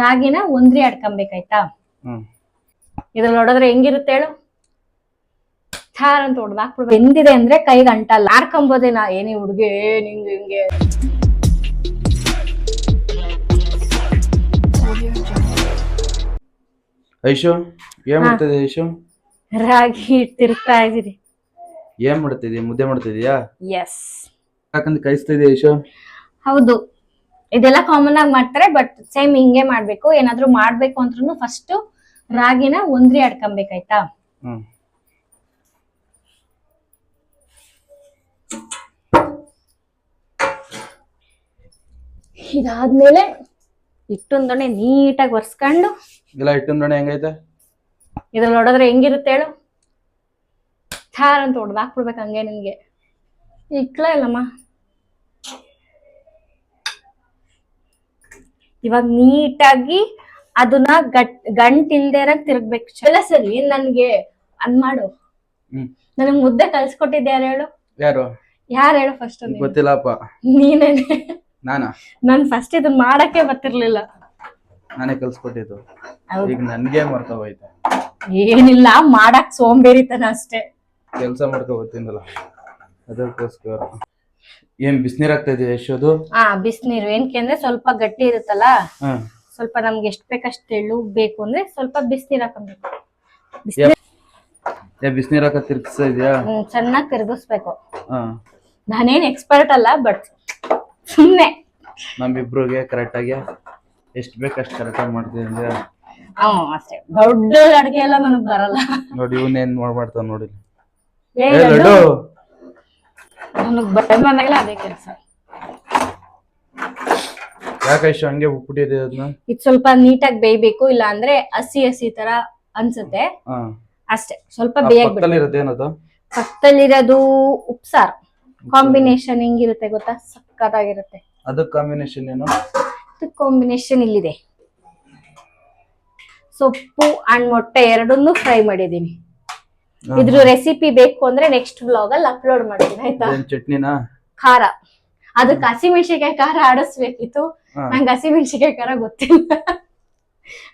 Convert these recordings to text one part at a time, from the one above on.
ರಾಗಿನ ಒಂದ್ರಿ ಆಡ್ಕೊಬೇಕಾಯ್ತಾ? ಇದು ಇದ್ರಲ್ಲಿ ನೋಡಿದ್ರೆ ಹೆಂಗಿರುತ್ತೆ ಹೇಳು? ಠಾರ್ ಅಂತ ಹೊಡ್ದಾಕ್ಬಿಡ್ಬೇಕು ಎಂದಿದೆ ಅಂದ್ರೆ ಕೈಗೆ ಅಂಟಲ್ಲ. ಆಡ್ಕೊಂಬೋದೇನ ಏನಿ ಹುಡ್ಗೆ ನಿಂಗೆ ಹಿಂಗೆ. ಐಶು ಏನ್ ಮಾಡ್ತಿದ್ದೆ ಐಶು? ರಾಗಿ ತಿರುಗ್ತಾ ಇದೀರಿ. ಏನ್ ಮಾಡ್ತಿದ್ಯ ಮುದ್ದೆ ಮಾಡ್ತಿದ್ಯಾ ಎಸ್ ಯಾಕಂದ್ರೆ ಕಾಯಿಸ್ತಾ ಇದೆಯಾ ಐಶು? ಹೌದು. ಇದೆಲ್ಲ ಕಾಮನ್ ಆಗಿ ಮಾಡ್ತಾರೆ ಬಟ್ ಸೇಮ್ ಹಿಂಗೆ ಮಾಡ್ಬೇಕು. ಏನಾದ್ರೂ ಮಾಡ್ಬೇಕು ಅಂದ್ರೂ ಫಸ್ಟ್ ರಾಗಿನ ಒಂದ್ರಿ ಆಡ್ಕೊಬೇಕಾಯ್ತಾ ಇದಾದ್ಮೇಲೆ ಹಿಟ್ಟೊಂದೊಣೆ ನೀಟಾಗಿ ಒರ್ಸ್ಕೊಂಡು. ಇಲ್ಲ ಹಿಟ್ಟೊಂದೊಣೆ ಹೆಂಗೈತೆ? ಇದ್ರಲ್ಲಿ ನೋಡಿದ್ರೆ ಹೆಂಗಿರುತ್ತೆ ಹೇಳು? ಥಾರ್ ಅಂತ ಹೊಡ್ದಾಕ್ಬಿಡ್ಬೇಕು ಹಂಗೆ ನಿನ್ಗೆ. ಇಕ್ಲ ಇಲ್ಲಮ್ಮ. ಇವಾಗ ನೀಟಾಗಿ ಅದನ್ನ ಗಟ್ ಗಂಟ್ ಇಲ್ದೇರಾಗ್ ತಿರ್ಗ್ಬೇಕು. ಎಲ್ಲ ಸರಿ ನನ್ಗೆ ಅನ್ ಮಾಡು. ನನಗ್ ಮುದ್ದೆ ಕಲ್ಸ್ಕೊಟ್ಟಿದ್ದೆ ಯಾರು ಹೇಳು? ಯಾರು? ಯಾರು ಹೇಳು ಫಸ್ಟ್ ಗೊತ್ತಿಲ್ಲಪ್ಪ. ನೀನೇನೆ ನಾನಾ? ನಾನ್ ಫಸ್ಟ್ ಇದನ್ನ ಮಾಡಕ್ಕೆ ಬರ್ತಿರ್ಲಿಲ್ಲ. ನಾನೇ ಕಲ್ಸ್ಕೊಟ್ಟಿದ್ದು. ಈಗ ನನ್ಗೆ ಮರ್ತೋಯ್ತು ಏನಿಲ್ಲ ಮಾಡಕ್ ಸೋಂಬೇರಿತನ ಅಷ್ಟೇ. ಕೆಲಸ ಮಾಡ್ಕೊ ಗೊತ್ತಿನಲ್ಲ ಅದಕ್ಕೋಸ್ಕರ. ಏನ್ ಬಿಸಿನೀರ್ ಆಗ್ತಾ ಇದೆಯಾ ಯಶೋದು ಹಾ ಬಿಸಿನೀರು. ಏನಕ್ಕೆ ಅಂದ್ರೆ ಸ್ವಲ್ಪ ಗಟ್ಟಿ ಇರುತ್ತಲ್ಲ? ಹಾ. ಸ್ವಲ್ಪ ನಮ್ಗೆ ಎಷ್ಟ್ ಬೇಕಷ್ಟು ತೆಳು ಬೇಕು ಅಂದ್ರೆ ಸ್ವಲ್ಪ ಬಿಸಿನೀರ್ ಹಾಕೊಬೇಕು ಬಿಸಿನೀರ್ ಏ ಬಿಸಿನೀರ್ ಹಾಕ ತಿರ್ಗಿಸ್ತಾ ಇದೆಯಾ? ಚೆನ್ನಾಗಿ ತಿರ್ಗಿಸ್ಬೇಕು. ಹಾ. ನಾನೇನ್ ಎಕ್ಸ್ಪರ್ಟ್ ಅಲ್ಲ ಬಟ್ ಸುಮ್ನೆ. ನಮ್ಮಿಬ್ರಿಗೆ ಕರೆಕ್ಟ್ ಆಗಿ ಎಷ್ಟ್ ಬೇಕಷ್ಟ್ ಕರೆಕ್ಟ್ ಆಗಿ ಮಾಡ್ತೀವಿ ಅಂದ್ರೆ ಹ್ಮ್ ಅಷ್ಟೇ. ದೊಡ್ಡ ಅಡ್ಗೆ ಎಲ್ಲ ನನಗ್ ಬರಲ್ಲ. ನೋಡಿ ಇವನ್ ಏನ್ ಮಾಡ್ತಾವ ನೋಡಿ ಏ ಏ ಲಡ್ಡು. ನನಗ್ ಬಂದಾಗಲೇ ಅದೇ ಕೆಲಸ. ಯಾಕೆ ಇಷ್ಟು ಹಂಗೆ ಉಪ್ಪಿಟ್ಟಿದೆ ಅದನ್ನ ಇದು ಸ್ವಲ್ಪ ನೀಟಾಗಿ ಬೇಯಬೇಕು ಇಲ್ಲ ಅಂದ್ರೆ ಹಸಿ ಹಸಿ ತರ ಅನ್ಸುತ್ತೆ. ಹಾ. ಅಷ್ಟೇ ಸ್ವಲ್ಪ ಪಕ್ಕದಲ್ಲಿ ಏನದು ಪಕ್ಕದಲ್ಲಿರೋದು ಉಪ್ಸಾರ್. ಕಾಂಬಿನೇಷನ್ ಹೆಂಗಿರುತ್ತೆ ಗೊತ್ತಾ? ಸಕ್ಕತ್ತಾಗಿರುತ್ತೆ. ಅದು ಕಾಂಬಿನೇಷನ್ ಏನು? ಕಾಂಬಿನೇಷನ್ ಇಲ್ಲಿದೆ. ಸೊಪ್ಪು ಅಂಡ್ ಮೊಟ್ಟೆ ಎರಡನ್ನೂ ಫ್ರೈ ಮಾಡಿದೀನಿ ಹಾ. ಇದ್ರ ರೆಸಿಪಿ ಬೇಕು ಅಂದ್ರೆ ನೆಕ್ಸ್ಟ್ ಬ್ಲಾಗ್ ಅಲ್ಲಿ ಅಪ್ಲೋಡ್ ಮಾಡ್ತೀನಿ ಆಯ್ತಾ? ಚಟ್ನಿನ ಚಟ್ನಿನಾ? ಖಾರ. ಅದಕ್ಕೆ ಹಸಿಮೆಣಸಿಕಾಯಿ ಖಾರ ಆಡಿಸ್ಬೇಕಿತ್ತು. ನಂಗೆ ಹಸಿಮೆಣಸಿಕಾಯಿ ಖಾರ ಗೊತ್ತಿಲ್ಲ.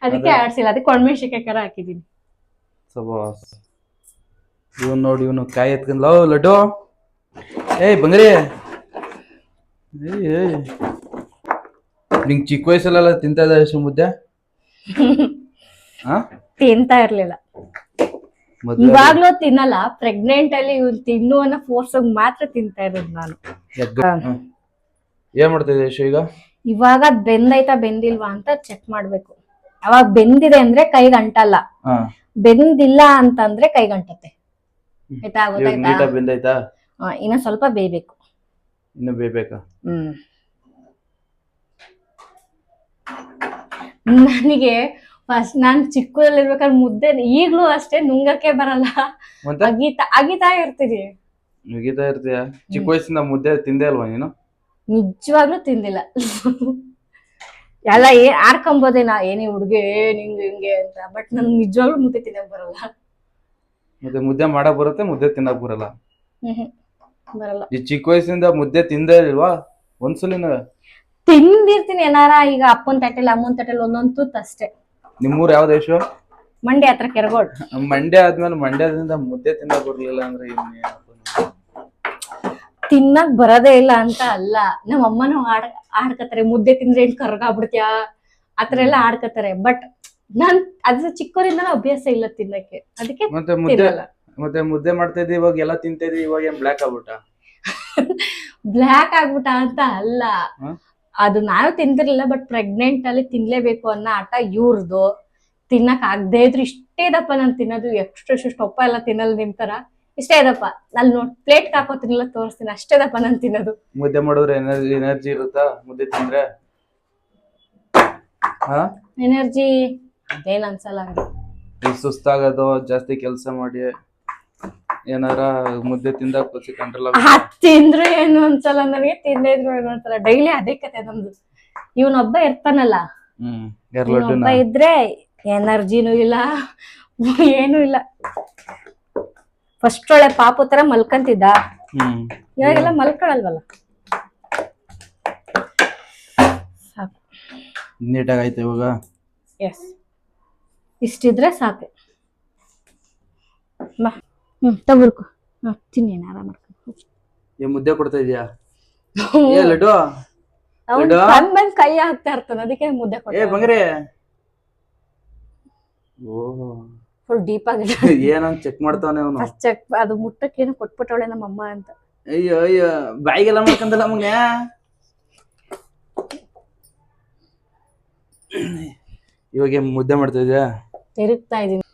ಅದಕ್ಕೆ ಆಡಿಸಿಲ್ಲ ಅದಕ್ಕೆ ಒಣಮೆಣಸಿಕಾಯಿ ಖಾರ ಹಾಕಿದೀನಿ ಸಬಾಸ್. ಇವನ್ ನೋಡಿ ಇವನು ಕಾಯಿ ಎತ್ಕೊಂಡ್ ಲವ್ ಲಡ್ಡು. ಏಯ್ ಬಂಗ್ರಿ. ಏಯ್ ನಿಂಗ್ ಚಿಕ್ಕ ವಯಸ್ಸಲ್ಲೆಲ್ಲ ತಿಂತಾ ಇದ್ದ ಮುದ್ದೆ ಹಾ ತಿಂತಾ ಇರ್ಲಿಲ್ಲ. ಇವಾಗ್ಲೂ ತಿನ್ನಲ್ಲ. ಪ್ರೆಗ್ನೆಂಟ್ ಅಲ್ಲಿ ಇವ್ರು ತಿನ್ನು ಅನ್ನೋ ಫೋರ್ಸ್ ಮಾತ್ರ ತಿಂತಾ ಇರೋದು ನಾನು. ಏನ್ ಮಾಡ್ತಾ ಈಗ? ಇವಾಗ ಬೆಂದೈತಾ ಬೆಂದಿಲ್ವಾ ಅಂತ ಚೆಕ್ ಮಾಡ್ಬೇಕು. ಅವಾಗ ಬೆಂದಿದೆ ಅಂದ್ರೆ ಕೈಗೆ ಅಂಟಲ್ಲ ಬೆಂದಿಲ್ಲ ಅಂತಂದ್ರೆ ಕೈಗೆ ಅಂಟತ್ತೆ ಆಯ್ತಾ ಗೊತ್ತಾಯ್ತಾ? ಬೆಂದೈತಾ ಇನ್ನ ಸ್ವಲ್ಪ ಬೇಯ್ಬೇಕು. ಇನ್ನು ಬೇಯ್ಬೇಕಾ? ಹ್ಮ್. ನನಗೆ ಫಸ್ಟ್ ನಾನ್ ಚಿಕ್ಕದಲ್ಲಿರ್ಬೇಕಾದ್ರೆ ಮುದ್ದೆ ಈಗ್ಲೂ ಅಷ್ಟೇ ನುಂಗಕ್ಕೆ ಬರಲ್ಲ. ಮತ್ತೆ? ಅಗಿತಾ ಅಗಿತಾ ಇರ್ತೀನಿ ನುಗಿತಾ ಇರ್ತೀಯ? ಚಿಕ್ಕ ವಯಸ್ಸಿಂದ ಮುದ್ದೆ ತಿಂದೆ ಅಲ್ವಾ ನೀನು? ನಿಜವಾಗ್ಲೂ ತಿಂದಿಲ್ಲ. ಎಲ್ಲ ಏನ್ ಆಡ್ಕೊಂಬೋದೇನಾ ಏನೇ ಹುಡುಗೆ ನಿಂಗೆ ಹಿಂಗೆ ಅಂತ. ಬಟ್ ನನ್ ನಿಜವಾಗ್ಲೂ ಮುದ್ದೆ ತಿನ್ನಕ್ ಬರಲ್ಲ. ಮತ್ತೆ ಮುದ್ದೆ ಮಾಡಕ್ ಬರುತ್ತೆ ಮುದ್ದೆ ತಿನ್ನಕ್ ಬರಲ್ಲ. ಹ್ಮ್. ಬರಲ್ಲ. ಈ ಚಿಕ್ಕ ವಯಸ್ಸಿಂದ ಮುದ್ದೆ ತಿಂದೇ ಇಲ್ವಾ? ಒಂದ್ಸಲಿನ ತಿಂದಿರ್ತೀನಿ ಏನಾರ ಈಗ ಅಪ್ಪನ್ ತಟ್ಟೆಲ್ ಅಮ್ಮನ್ ತಟ್ಟೆಲ್ ಒಂದೊಂದ್ ತೂತ್ ಅಷ್ಟೇ. ನಿಮ್ಮೂರ್ ಯಾವ ದೇಶ? ಮಂಡ್ಯ ಹತ್ರ ಕೆರಗೋಡ್. ಮಂಡ್ಯ ಆದ್ಮೇಲೆ ಮಂಡ್ಯದಿಂದ ಮುದ್ದೆ ತಿನ್ನಕ್ ಬರ್ಲಿಲ್ಲ ಅಂದ್ರೆ? ತಿನ್ನಕ್ ಬರೋದೇ ಇಲ್ಲ ಅಂತ ಅಲ್ಲ. ನಮ್ಮ ಅಮ್ಮನೂ ಆಡ್ ಆಡ್ಕತಾರೆ ಮುದ್ದೆ ತಿಂದ್ರೆ ಏನ್ ಕರ್ಗಾಗ್ಬಿಡ್ತ್ಯಾ ಆತರ ಎಲ್ಲ ಆಡ್ಕತಾರೆ ಬಟ್ ನಾನ್ ಅದು ಚಿಕ್ಕವರಿಂದ ಅಭ್ಯಾಸ ಇಲ್ಲ ತಿನ್ನಕ್ಕೆ. ಅದಕ್ಕೆ ಮತ್ತೆ ಮುದ್ದೆ ಮತ್ತೆ ಮುದ್ದೆ ಮಾಡ್ತಾ ಇದ್ದೀವಿ ಇವಾಗ ಎಲ್ಲ ತಿಂತಾ ಇದ್ದಿ ಇವಾಗ ಏನ್ ಬ್ಲಾಕ್ ಆಗ್ಬಿಟ್ಟ? ಬ್ಲ್ಯಾಕ್ ಆಗ್ಬಿಟ್ಟ ಅಂತ ಅಲ್ಲ? ಅದು ನಾನು ತಿಂದಿರಲಿಲ್ಲ ಬಟ್ ಪ್ರೆಗ್ನೆಂಟ್ ಅಲ್ಲಿ ತಿನ್ಲೇಬೇಕು ಅನ್ನೋ ಆಟ ಇವ್ರದ್ದು ತಿನ್ನಕ್ ಆಗದೆ ಇದ್ರು ಇಷ್ಟೇ ದಪ್ಪ ನಾನು ತಿನ್ನೋದು. ಎಷ್ಟು ಎಷ್ಟು ಅಪ್ಪ ಎಲ್ಲ ತಿನ್ನಲ್ಲ ನಿಮ್ ತರ. ಇಷ್ಟೇ ಇದಪ್ಪ ಅಲ್ಲಿ ನೋಡ್ ಪ್ಲೇಟ್ ಹಾಕೋತಿನಿಲ್ಲ ತೋರಿಸ್ತೀನಿ. ಅಷ್ಟೇ ದಪ್ಪ ನಾನು ತಿನ್ನೋದು. ಮುದ್ದೆ ಮಾಡಿದ್ರೆ ಎನರ್ಜಿ ಎನರ್ಜಿ ಇರುತ್ತಾ? ಮುದ್ದೆ ತಿಂದ್ರೆ? ಎನರ್ಜಿ ಅದೇನ್ ಅನ್ಸಲ್ಲ ಸುಸ್ತಾಗೋದು ಜಾಸ್ತಿ ಕೆಲಸ ಮಾಡಿ. ಏನಾರ ಮುದ್ದೆ ತಿಂದಾಗ ಕಂಟ್ರೋಲ್ ಅದ್ ತಿಂದ್ರು ಏನು ಅನ್ಸಲ್ಲ ನನಗೆ ತಿಂದೇ ಇದ್ರು ಏನು ಅನ್ಸಲ್ಲ ಡೈಲಿ ಅದೇ ಕತೆ ನಮ್ದು. ಇವನೊಬ್ಬ ಇರ್ತಾನಲ್ಲ. ಹ್ಮ್ ಲಡ್ಡುನ ಇದ್ರೆ ಎನರ್ಜಿನೂ ಇಲ್ಲ ಏನೂ ಇಲ್ಲ. ಫಸ್ಟ್ ಒಳ್ಳೆ ಪಾಪು ತರ ಮಲ್ಕಂತಿದ್ದ. ಹ್ಮ್ ಇವಾಗೆಲ್ಲ ಮಲ್ಕೊಳಲ್ವಲ್ಲ? ನೀಟಾಗಿ ಆಯ್ತು ಇವಾಗ? ಎಸ್ ಇಷ್ಟಿದ್ರೆ ಸಾಕು. ಬಾ. ಹ್ಞೂ ತಗೊಳ್ಕೊ ಹಾಂ ತಿನ್ನೇನು ಆರಾಮ ಮಾಡ್ಕೊಂಡು ಏ ಮುದ್ದೆ ಕೊಡ್ತಾ ಇದೀಯಾ? ಏ ಲಡ್ಡು? ಅವ್ನು ಲಡ್ಡು? ಬಂದ್ ಬಂದ್ ಕೈ ಹಾಕ್ತಾ ಇರ್ತಾನೆ ಅದಕ್ಕೆ ಮುದ್ದೆ ಏ ಕೊಟ್ಟೆ ಬಂಗ್ರೆ. ಓ. ಫುಲ್ ಡೀಪ್ ಆಗಿದೆ ಏನಂತ ಚೆಕ್ ಮಾಡ್ತಾನೆ ಅವನು? ಫಸ್ಟ್ ಚೆಕ್ ಅದು ಮುಟ್ಟಕ್ಕೇನು ಕೊಟ್ಬಿಟ್ಟವಳೆ ನಮ್ಮ ಅಮ್ಮ ಅಂತ. ಅಯ್ಯೋ ಅಯ್ಯೋ ಬಾಯಿಗೆಲ್ಲ ಮಾಡ್ಕಂತಲ್ಲ ಮಗನೇ? ಇವಾಗ ಏನ್ ಮುದ್ದೆ ಮಾಡ್ತಾ ಇದೀಯಾ? ತಿರುಗ್ತಾ ಇದೀನಿ.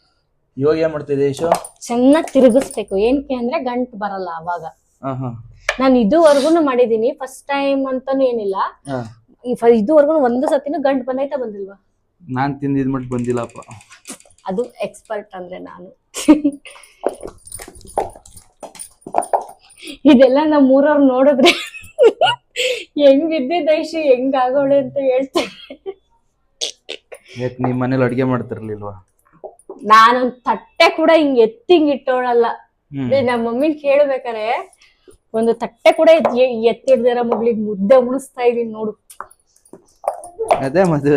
ಇವಾಗ ಏನ್ ಮಾಡ್ತಾ ಇದೀಯ ಯಶು ಚೆನ್ನಾಗಿ ತಿರುಗಿಸ್ಬೇಕು. ಏನಕ್ಕೆ ಅಂದ್ರೆ ಗಂಟು ಬರಲ್ಲ ಅವಾಗ. ನಾನು ಇದುವರೆಗೂ ಮಾಡಿದೀನಿ. ಫಸ್ಟ್ ಟೈಮ್ ಅಂತಾನು ಏನಿಲ್ಲ. ಇದುವರೆಗೂ ಒಂದು ಸತಿನೂ ಗಂಟು ಬಂದೈತಾ ಬಂದಿಲ್ವಾ? ನಾನ್ ತಿಂದಿದ್ ಮಟ್ ಬಂದಿಲ್ಲಪ್ಪ. ಅದು ಎಕ್ಸ್ಪರ್ಟ್ ಅಂದ್ರೆ ನಾನು. ಇದೆಲ್ಲ ನಮ್ಮ ಊರವ್ರು ನೋಡಿದ್ರೆ ಹೆಂಗ್ ಇದ್ದಿದ್ದ ಐಶಿ ಹೆಂಗ್ ಆಗೋಳೆ ಅಂತ ಹೇಳ್ತಾರೆ. ಯಾಕೆ ನಿಮ್ ಮನೇಲಿ ಅಡ್ಗೆ ಮಾಡ್ತಿರ್ಲಿಲ್ವಾ? ನಾನೊಂದ್ ತಟ್ಟೆ ಕೂಡ ಹಿಂಗ್ ಎತ್ತಿ ಹಿಂಗ್ ಇಟ್ಟೋಳಲ್ಲ. ನಮ್ಮ ಮಮ್ಮಿನ್ ಕೇಳ್ಬೇಕಾರೆ ಒಂದು ತಟ್ಟೆ ಕೂಡ ಎತ್- ಎತ್ತಿಡ್ದಿರ ಮಗ್ಳಿಗೆ ಮುದ್ದೆ ಉಣಿಸ್ತಾ ಇದೀನಿ ನೋಡು. ಅದೇ ಮದುವೆ?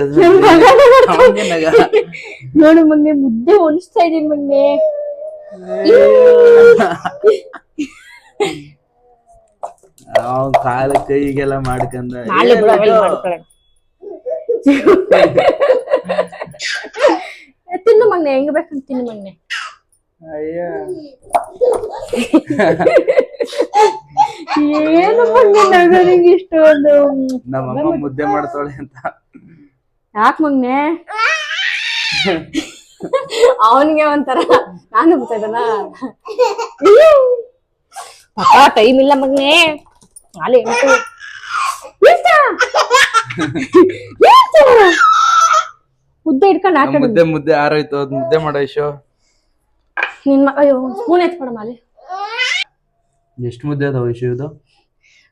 ನೋಡು ಮಗ್ನೆ ಮುದ್ದೆ ಉಣಿಸ್ತಾ ಇದೀನಿ ಮಗ್ನೆ. ಅವ್ನ್ ಕಾಲ ಕೈಗೆಲ್ಲ ಮಾಡ್ಕಂದ? ಮಾಡ್ಕೊಳ್ಳೋಣ. ಮಗ್ನೆ ಹೆಂಗ್ ಬೇಕಂತೀನಿ ಮೊನ್ನೆ? ಏನು ಮಗ್ನೆ ನಗನಿಗೆ ಇಷ್ಟೊಂದು? ನಮ್ಮಮ್ಮ ಮುದ್ದೆ ಮಾಡ್ತಾಳೆ ಅಂತ. ಯಾಕೆ ಮಗ್ನೆ ಅವನಿಗೆ ಒಂಥರ ನಾನು ಗೊತ್ತಾಯ್ತಲ್ಲ ಪಾಪ ಟೈಮ್ ಇಲ್ಲ ಮಗ್ನೆ ನಾಳೆ ಎಂಟು? ಮುದ್ದೆ ಇಟ್ಕೊಂಡು ಆಟ ಮುದ್ದೆ ಮುದ್ದೆ ಆರೋಯ್ತು ಅದ್ ಮುದ್ದೆ ಮಾಡೋ ಇಶೋ ನಿನ್ ಮ ಅಯ್ಯೋ ಸ್ಪೂನ್ ಎತ್ಕೊಡ ಮಾಲೆ. ಎಷ್ಟು ಮುದ್ದೆ ಅದಾವ ಇಶೋ ಇದು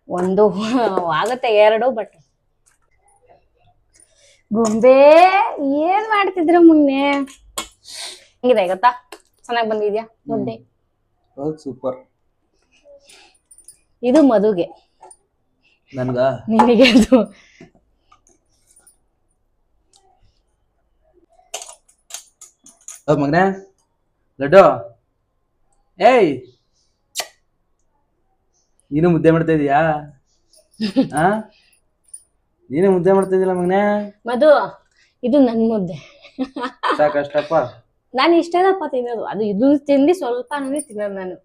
ಒಂದು ಆಗತ್ತೆ ಎರಡು ಬಟ್ ಗೊಂಬೆ ಏನ್ ಮಾಡ್ತಿದ್ರ ಮುನ್ನೆ? ಹಿಂಗಿದೆ ಗೊತ್ತಾ? ಚೆನ್ನಾಗ್ ಬಂದಿದ್ಯಾ ಮುದ್ದೆ? ಸೂಪರ್. ಇದು ಮದುಗೆ. ನನ್ಗ? ನಿನಗೆ ಅದು ಓ ಮಗನೇ ಲಡ್ಡು ಏಯ್ ನೀನು ಮುದ್ದೆ ಮಾಡ್ತಾ ಇದೀಯಾ ಆ ನೀನು ಮುದ್ದೆ ಮಾಡ್ತಾ ಇದೀಯಲ್ಲ ಮಗನೇ ಮಧು ಇದು ನನ್ ಮುದ್ದೆ. ಸಾಕಷ್ಟಪ್ಪ ನಾನು ಇಷ್ಟೇನಪ್ಪ ತಿನ್ನೋದು. ಅದು ಇದು ತಿಂದು ಸ್ವಲ್ಪ ತಿನ್ನೋದು ನಾನು.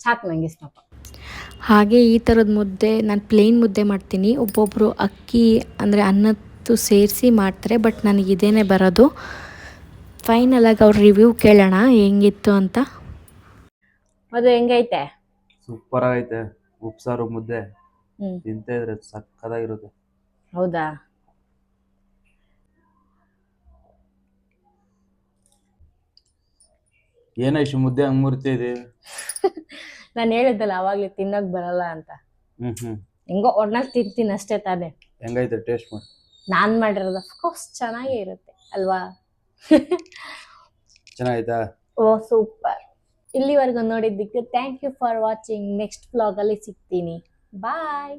ಸಾಕು ನಂಗೆ ಇಷ್ಟಪ್ಪ ಹಾಗೆ ಈ ಥರದ ಮುದ್ದೆ ನಾನು ಪ್ಲೇನ್ ಮುದ್ದೆ ಮಾಡ್ತೀನಿ. ಒಬ್ಬೊಬ್ಬರು ಅಕ್ಕಿ ಅಂದರೆ ಅನ್ನದ್ದು ಸೇರಿಸಿ ಮಾಡ್ತಾರೆ ಬಟ್ ನನಗೆ ಇದೇನೇ ಬರೋದು. ಫೈನಲಾಗಿ ಅವ್ರ ರಿವ್ಯೂ ಕೇಳೋಣ ಹೆಂಗಿತ್ತು ಅಂತ. ಅದು ಹೆಂಗೈತೆ? ಸೂಪರ್ ಆಗೈತೆ. ಉಪ್ಸಾರು ಮುದ್ದೆ. ಹ್ಮ್. ತಿಂತ ಇದ್ರೆ ಸಕ್ಕದಾಗಿರುತ್ತೆ ಹೌದಾ? ಏನ ಇಷ್ಟು ಮುದ್ದೆ ಹಂಗ್ ಮುರಿತಾ ಇದೆ? ನಾನು ಹೇಳಿದ್ದಲ್ಲ ಅವಾಗ್ಲೇ ತಿನ್ನೋಕ್ ಬರಲ್ಲ ಅಂತ. ಹ್ಮ್ ಹ್ಮ್. ಹೆಂಗೋ ಒಟ್ನಲ್ಲಿ ತಿಂತೀನಿ ಅಷ್ಟೇ ತಾನೇ. ಹೆಂಗೈತೆ ಟೇಸ್ಟ್ ಮಾಡಿ. ನಾನ್ ಮಾಡಿರೋದು ಅಫ್ಕೋರ್ಸ್ ಚೆನ್ನಾಗೇ ಇರುತ್ತೆ ಅಲ್ವಾ? ಚೆನ್ನಾಗೈತಾ ಓ ಸೂಪರ್. ಇಲ್ಲಿವರೆಗೂ ನೋಡಿದ್ದಕ್ಕೆ thank you for watching next ವ್ಲಾಗಲ್ಲಿ ಸಿಗ್ತೀನಿ. ಬಾಯ್